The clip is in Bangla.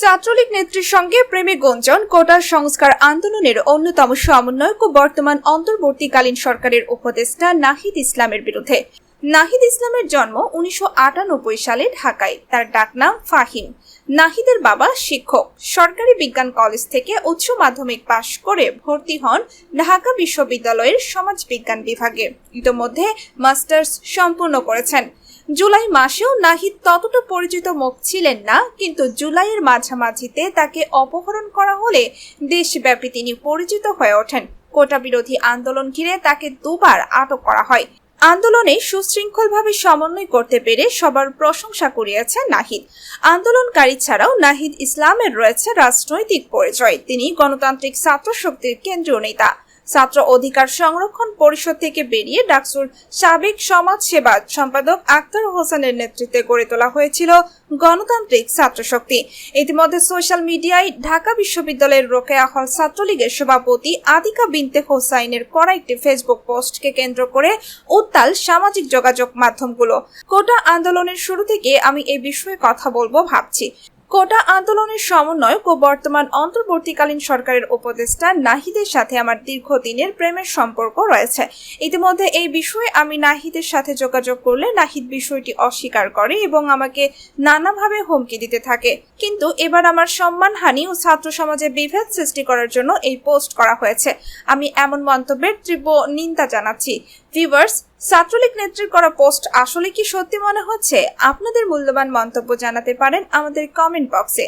ছাত্রলীগ নেত্রীর সঙ্গে প্রেমে গঞ্জন কোটার সংস্কার আন্দোলনের অন্যতম সমন্বয়ক ও বর্তমান অন্তর্বর্তীকালীন সরকারের উপদেষ্টা নাহিদ ইসলামের বিরুদ্ধে। নাহিদ ইসলামের জন্ম উনিশশো সালে ঢাকায়। তার ডাকনাম ফাহিম। নাহিদের বাবা শিক্ষক। সরকারি বিজ্ঞান কলেজ থেকে উচ্চ মাধ্যমিক পাশ করে ভর্তি হন ঢাকা বিশ্ববিদ্যালয়ের সমাজবিজ্ঞান বিভাগে। ইতোমধ্যে মাস্টার্স সম্পূর্ণ করেছেন। জুলাই মাসেও নাহিদ ততটা পরিচিত মুখ ছিলেন না, কিন্তু জুলাইয়ের মাঝামাঝিতে তাকে অপহরণ করা হলে দেশব্যাপী তিনি পরিচিত হয়ে ওঠেন। কোটা বিরোধী আন্দোলন ঘিরে তাকে দুবার আটক করা হয়। আন্দোলনে সুশৃঙ্খলভাবে সমন্বয় করতে পেরে সবার প্রশংসা কুড়িয়েছেন নাহিদ। আন্দোলনকারী ছাড়াও নাহিদ ইসলামের রয়েছে রাজনৈতিক পরিচয়। তিনি গণতান্ত্রিক ছাত্র শক্তির কেন্দ্রীয় নেতা। ছাত্র অধিকার সংরক্ষণ পরিষদ থেকে বেরিয়ে ডাকসুর সাবেক সমাজ সেবা সম্পাদক আক্তার হোসেনের নেতৃত্বে গড়ে তোলা হয়েছিল গণতান্ত্রিক ছাত্র শক্তি ইতিমধ্যে সোশ্যাল মিডিয়ায় ঢাকা বিশ্ববিদ্যালয়ের রোকেয়া হল ছাত্রলীগের সভাপতি আদিকা বিনতে হোসাইনের করা একটি ফেসবুক পোস্টকে কেন্দ্র করে উত্তাল সামাজিক যোগাযোগ মাধ্যমগুলো। কোটা আন্দোলনের শুরু থেকে আমি এই বিষয়ে কথা বলব ভাবছি। কোটা আন্দোলনের সমন্বয়ক ও বর্তমান অন্তর্বর্তীকালীন সরকারের উপদেষ্টা নাহিদের সাথে আমার দীর্ঘদিনের প্রেমের সম্পর্ক রয়েছে। ইতিমধ্যে এই বিষয়ে আমি নাহিদের সাথে যোগাযোগ করলে নাহিদ বিষয়টি অস্বীকার করে এবং আমাকে নানাভাবে হুমকি দিতে থাকে। কিন্তু এবার আমার সম্মানহানি ও ছাত্র সমাজে বিভেদ সৃষ্টি করার জন্য এই পোস্ট করা হয়েছে। আমি এমন মন্তব্যের তীব্র নিন্দা জানাচ্ছি। ভিউয়ার্স ছাত্রলীগ নেত্রীর করা পোস্ট আসলে কি সত্যি মনে হচ্ছে? আপনাদের মূল্যবান মন্তব্য জানাতে পারেন আমাদের কমেন্ট বক্সে